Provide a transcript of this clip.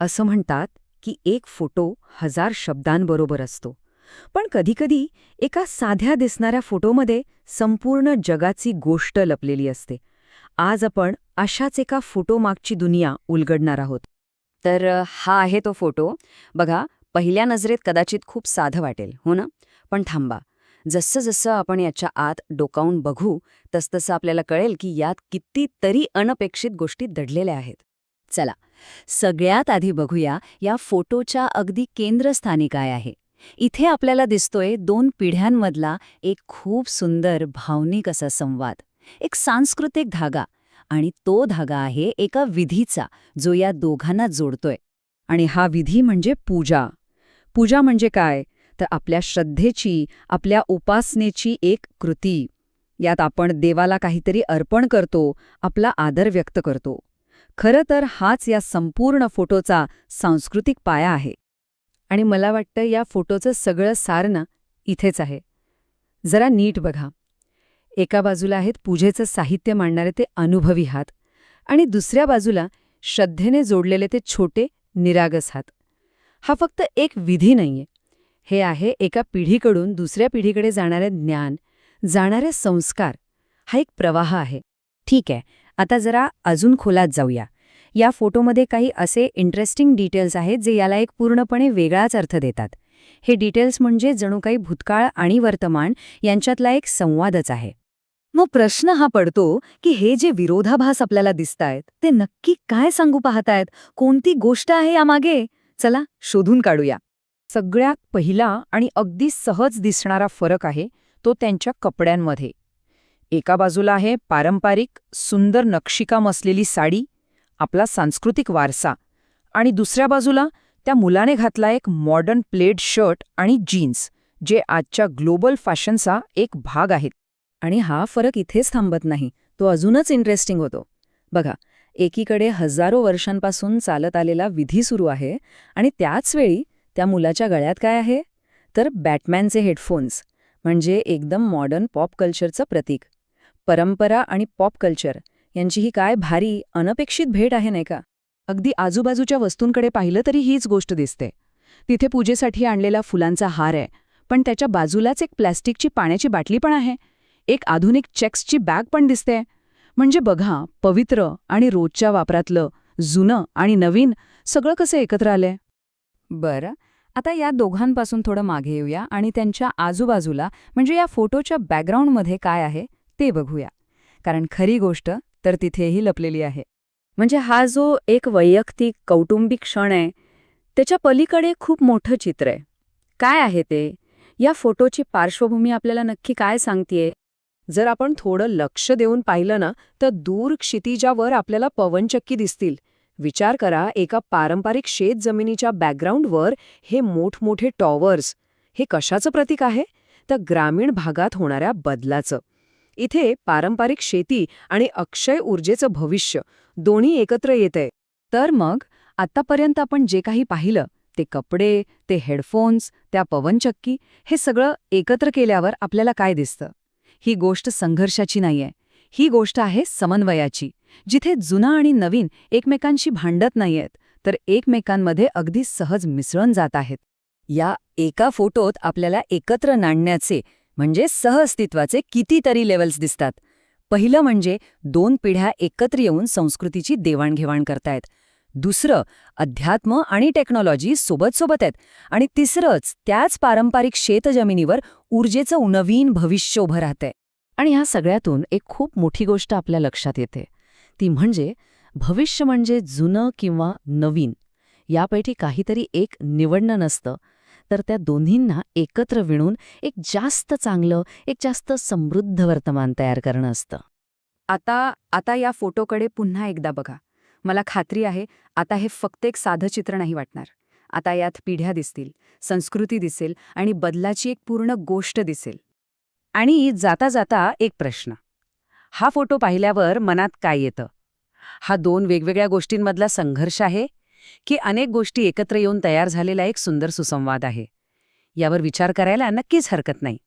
असं म्हणतात की एक फोटो हजार शब्दांबरोबर असतो. पण कधीकधी एका साध्या दिसणाऱ्या फोटोमध्ये संपूर्ण जगाची गोष्ट लपलेली असते. आज आपण अशाच एका फोटोमागची दुनिया उलगडणार आहोत. तर हा आहे तो फोटो. बघा पहिल्या नजरेत कदाचित खूप साधं वाटेल हो ना? पण थांबा. जसं जसं आपण याच्या आत डोकावून बघू तसतसं आपल्याला कळेल की यात कितीतरी अनपेक्षित गोष्टी दडलेल्या आहेत. चला. सगळ्यात आधी बघूया या फोटोच्या अगदी केंद्रस्थानी काय आहे. इथे आपल्याला दिसतोय दोन पिढ्यांमधला एक खूप सुंदर भावनिक असा संवाद. एक सांस्कृतिक धागा आणि तो धागा आहे एका विधीचा जो या दोघांना जोडतोय. आणि हा विधी म्हणजे पूजा. पूजा म्हणजे काय? तर आपल्या श्रद्धेची आपल्या उपासनेची एक कृती. यात आपण देवाला काहीतरी अर्पण करतो आपला आदर व्यक्त करतो. खरं तर हाच या संपूर्ण फोटोचा सांस्कृतिक पाया आहे. आणि मला वाटतं या फोटोचं सगळं सारणं इथेच आहे. जरा नीट बघा. एका बाजूला आहेत पूजेचं साहित्य मांडणारे ते अनुभवी हात आणि दुसऱ्या बाजूला श्रद्धेने जोडलेले ते छोटे निरागस हात. हा फक्त एक विधी नाहीये. हे आहे एका पिढीकडून दुसऱ्या पिढीकडे जाणारे ज्ञान जाणारे संस्कार. हा एक प्रवाह आहे. ठीक आहे. आता जरा अजून खोलात जाऊया. या फोटोमध्ये काही असे इंटरेस्टिंग डिटेल्स आहेत जे याला एक पूर्णपणे वेगळाच अर्थ देतात. हे डिटेल्स म्हणजे जणू काही भूतकाळ आणि वर्तमान यांच्यातला एक संवादच आहे. मग प्रश्न हा पडतो की हे जे विरोधाभास आपल्याला दिसतायत ते नक्की काय सांगू पाहतायत? कोणती गोष्ट आहे यामागे? चला शोधून काढूया. सगळ्यात पहिला आणि अगदी सहज दिसणारा फरक आहे तो त्यांच्या कपड्यांमध्ये. एका बाजूला आहे पारंपरिक सुंदर नक्षीकाम असलेली साडी आपला सांस्कृतिक वारसा. आणि दुसऱ्या बाजूला त्या मुलाने घातला एक मॉडर्न प्लेड शर्ट आणि जीन्स जे आजच्या ग्लोबल फॅशनचा एक भाग आहेत. आणि हा फरक इथेच थांबत नाही तो अजूनच इंटरेस्टिंग होतो. बघा एकीकडे हजारो वर्षांपासून चालत आलेला विधी सुरू आहे आणि त्याच वेळी त्या मुलाच्या गळ्यात काय आहे? तर बॅटमॅनचे हेडफोन्स म्हणजे एकदम मॉडर्न पॉप कल्चरचं प्रतीक. परंपरा आणि पॉप कल्चर यांची ही काय भारी अनपेक्षित भेट आहे नाही का? अगदी आजूबाजूच्या वस्तूंकडे पाहिलं तरी हीच गोष्ट दिसते. तिथे पूजेसाठी आणलेला फुलांचा हार आहे पण त्याच्या बाजूलाच एक प्लॅस्टिकची पाण्याची बाटली पण आहे. एक आधुनिक चेक्सची बॅग पण दिसते. म्हणजे बघा पवित्र आणि रोजच्या वापरातलं जुनं आणि नवीन सगळं कसं एकत्र आलंय? बरं आता या दोघांपासून थोडं मागे येऊया आणि त्यांच्या आजूबाजूला म्हणजे या फोटोच्या बॅकग्राऊंडमध्ये काय आहे ते बघूया. कारण खरी गोष्ट तर तिथेही लपलेली आहे. म्हणजे हा जो एक वैयक्तिक कौटुंबिक क्षण आहे त्याच्या पलीकडे खूप मोठं चित्र आहे. काय आहे ते? या फोटोची पार्श्वभूमी आपल्याला नक्की काय सांगतेय? जर आपण थोडं लक्ष देऊन पाहिलं ना तर दूर क्षितिजावर आपल्याला पवनचक्की दिसतील. विचार करा एका पारंपरिक शेत जमिनीच्या बॅकग्राऊंडवर हे मोठमोठे टॉवर्स हे कशाचं प्रतीक आहे? तर ग्रामीण भागात होणाऱ्या बदलाचं. इथे पारंपरिक शेती आणि अक्षय ऊर्जेचं भविष्य दोन्ही एकत्र येतंय. तर मग आत्तापर्यंत आपण जे काही पाहिलं ते कपडे ते हेडफोन्स त्या पवनचक्की हे सगळं एकत्र केल्यावर आपल्याला काय दिसतं? ही गोष्ट संघर्षाची नाहीये. ही गोष्ट आहे समन्वयाची. जिथे जुना आणि नवीन एकमेकांशी भांडत नाहीयेत तर एकमेकांमध्ये अगदी सहज मिसळून जात आहेत. या एका फोटोत आपल्याला एकत्र नाणण्याचे म्हणजे सहअस्तित्वाचे कितीतरी लेवल्स दिसतात. पहिलं म्हणजे दोन पिढ्या एकत्र येऊन संस्कृतीची देवाणघेवाण करतायत. दुसरं अध्यात्म आणि टेक्नॉलॉजी सोबत सोबत आहेत. आणि तिसरंच त्याच पारंपरिक शेतजमिनीवर ऊर्जेचं नवीन भविष्य उभं राहतंय. आणि ह्या सगळ्यातून एक खूप मोठी गोष्ट आपल्या लक्षात येते. ती म्हणजे भविष्य म्हणजे जुनं किंवा नवीन. यापैकी काहीतरी एक निवडणं नसतं. तर त्या दोन्हींना एकत्र विणून एक जास्त चांगलं एक जास्त समृद्ध वर्तमान तयार करणं असतं. आता आता या फोटोकडे पुन्हा एकदा बघा. मला खात्री आहे आता हे फक्त एक साधं चित्र नाही वाटणार. आता यात पिढ्या दिसतील संस्कृती दिसेल आणि बदलाची एक पूर्ण गोष्ट दिसेल. आणि जाता जाता एक प्रश्न. हा फोटो पाहिल्यावर मनात काय येतं? हा दोन वेगवेगळ्या गोष्टींमधला संघर्ष आहे? की अनेक गोष्टी एकत्र येऊन तयार झालेला एक सुंदर सुसंवाद आहे. यावर विचार करायला नक्कीच हरकत नाही.